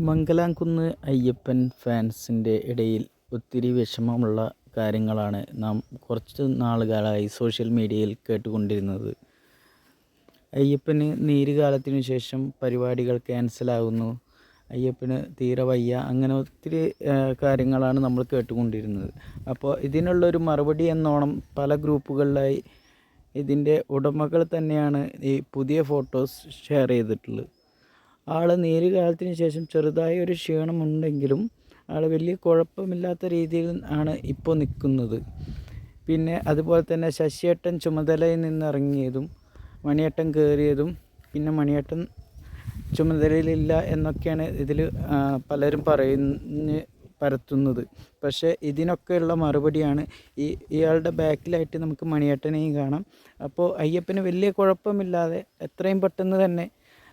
മംഗലാംകുന്ന് അയ്യപ്പൻ ഫാൻസിന്റെ ഇടയിൽ ഒത്തിരി വിഷമമുള്ള കാര്യങ്ങളാണ് നാം കുറച്ച് നാളുകളായി സോഷ്യൽ മീഡിയയിൽ കേട്ടുകൊണ്ടിരുന്നത്. അയ്യപ്പന് നീരുകാലത്തിനു ശേഷം പരിപാടികൾ ക്യാൻസലാകുന്നു. അയ്യപ്പന് തീരെ വയ്യ. അങ്ങനെ ഒത്തിരി കാര്യങ്ങളാണ് നമ്മൾ കേട്ടുകൊണ്ടിരുന്നത്. അപ്പോൾ ഇതിനുള്ളൊരു മറുപടി എന്നോണം പല ഗ്രൂപ്പുകളിലായി ഇതിന്റെ ഉടമകൾ തന്നെയാണ് ഈ പുതിയ ഫോട്ടോസ് ഷെയർ ചെയ്തിട്ടുള്ളത്. ആൾ നീര് കാലത്തിന് ശേഷം ചെറുതായി ഒരു ക്ഷീണമുണ്ടെങ്കിലും ആൾ വലിയ കുഴപ്പമില്ലാത്ത രീതിയിൽ ആണ് ഇപ്പോൾ നിൽക്കുന്നത്. പിന്നെ അതുപോലെ തന്നെ ശശിയേട്ടൻ ചുമതലയിൽ നിന്നിറങ്ങിയതും മണിയേട്ടൻ കയറിയതും പിന്നെ മണിയേട്ടൻ ചുമതലയിലില്ല എന്നൊക്കെയാണ് ഇതിൽ പലരും പറയുന്ന പരത്തുന്നത്. പക്ഷേ ഇതിനൊക്കെയുള്ള മറുപടിയാണ് ഈ ഇയാളുടെ ബാക്കിലായിട്ട് നമുക്ക് മണിയേട്ടനെയും കാണാം. അപ്പോൾ അയ്യപ്പന് വലിയ കുഴപ്പമില്ലാതെ എത്രയും പെട്ടെന്ന് തന്നെ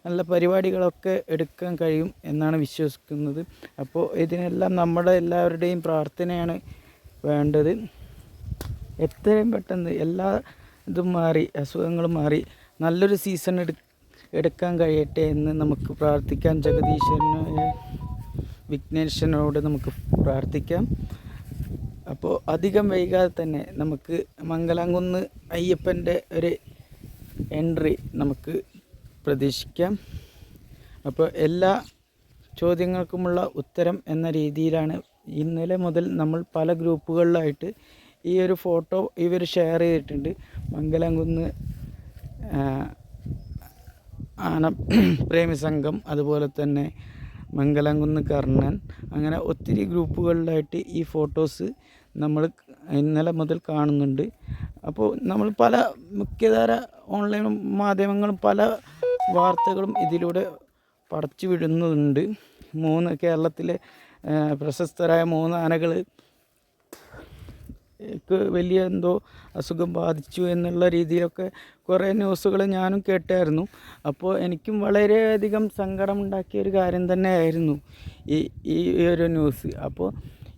നല്ല പരിപാടികളൊക്കെ എടുക്കാൻ കഴിയും എന്നാണ് വിശ്വസിക്കുന്നത്. അപ്പോൾ ഇതിനെല്ലാം നമ്മുടെ എല്ലാവരുടെയും പ്രാർത്ഥനയാണ് വേണ്ടത്. എത്രയും പെട്ടെന്ന് എല്ലാ ഇതും മാറി അസുഖങ്ങളും മാറി നല്ലൊരു സീസൺ എടു എടുക്കാൻ കഴിയട്ടെ എന്ന് നമുക്ക് പ്രാർത്ഥിക്കാം. ജഗദീശ്വരന് വിഘ്നേശ്വരനോട് നമുക്ക് പ്രാർത്ഥിക്കാം. അപ്പോൾ അധികം വൈകാതെ തന്നെ നമുക്ക് മംഗലാംകുന്ന് അയ്യപ്പന്റെ ഒരു എൻട്രി നമുക്ക് പ്രതീക്ഷിക്കാം. അപ്പോൾ എല്ലാ ചോദ്യങ്ങൾക്കുമുള്ള ഉത്തരം എന്ന രീതിയിലാണ് ഇന്നലെ മുതൽ നമ്മൾ പല ഗ്രൂപ്പുകളിലായിട്ട് ഈ ഒരു ഫോട്ടോ ഇവർ ഷെയർ ചെയ്തിട്ടുണ്ട്. മംഗലംകുന്ന് ആന പ്രേമി സംഘം അതുപോലെ തന്നെ മംഗലംകുന്ന് കർണൻ അങ്ങനെ ഒത്തിരി ഗ്രൂപ്പുകളിലായിട്ട് ഈ ഫോട്ടോസ് നമ്മൾ ഇന്നലെ മുതൽ കാണുന്നുണ്ട്. അപ്പോൾ നമ്മൾ പല മുഖ്യധാര ഓൺലൈൻ മാധ്യമങ്ങളും പല വാർത്തകളും ഇതിലൂടെ പടച്ചു വിടുന്നുണ്ട്. മൂന്ന് കേരളത്തിലെ പ്രശസ്തരായ മൂന്ന് ആനകൾ വലിയ എന്തോ അസുഖം ബാധിച്ചു എന്നുള്ള രീതിയിലൊക്കെ കുറേ ന്യൂസുകൾ ഞാനും കേട്ടായിരുന്നു. അപ്പോൾ എനിക്കും വളരെയധികം സങ്കടമുണ്ടാക്കിയ ഒരു കാര്യം തന്നെയായിരുന്നു ഈ ഈ ഒരു ന്യൂസ്. അപ്പോൾ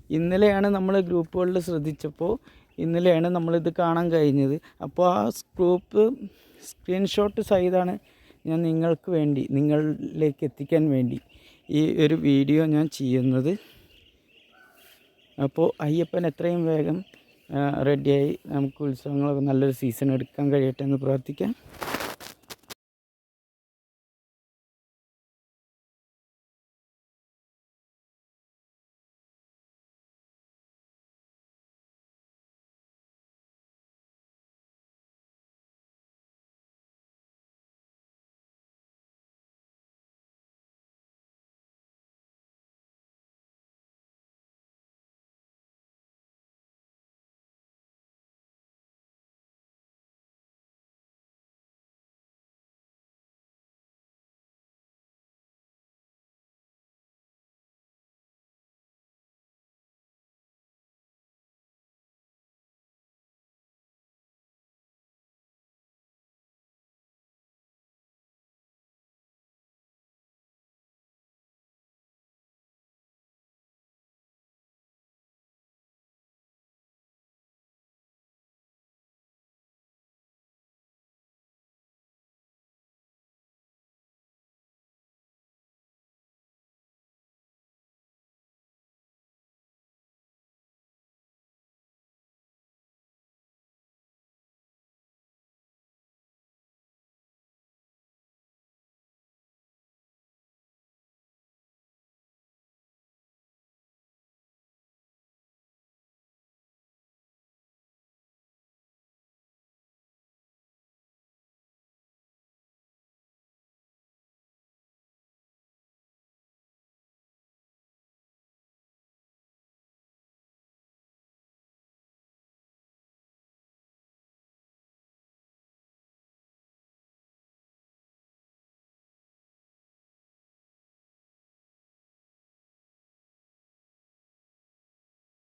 ഇന്നലെയാണ് നമ്മൾ ഗ്രൂപ്പുകളിൽ ശ്രദ്ധിച്ചപ്പോൾ ഇന്നലെയാണ് നമ്മളിത് കാണാൻ കഴിഞ്ഞത്. അപ്പോൾ ആ ഗ്രൂപ്പ് സ്ക്രീൻഷോട്ട് സഹിതമാണ് ഞാൻ നിങ്ങൾക്ക് വേണ്ടി നിങ്ങളിലേക്ക് എത്തിക്കാൻ വേണ്ടി ഈ ഒരു വീഡിയോ ഞാൻ ചെയ്യുന്നത്. അപ്പോൾ അയ്യപ്പൻ എത്രയും വേഗം റെഡിയായി നമുക്ക് ഉത്സവങ്ങളൊക്കെ നല്ലൊരു സീസൺ എടുക്കാൻ കഴിയട്ടെ എന്ന് പ്രാർത്ഥിക്കാം.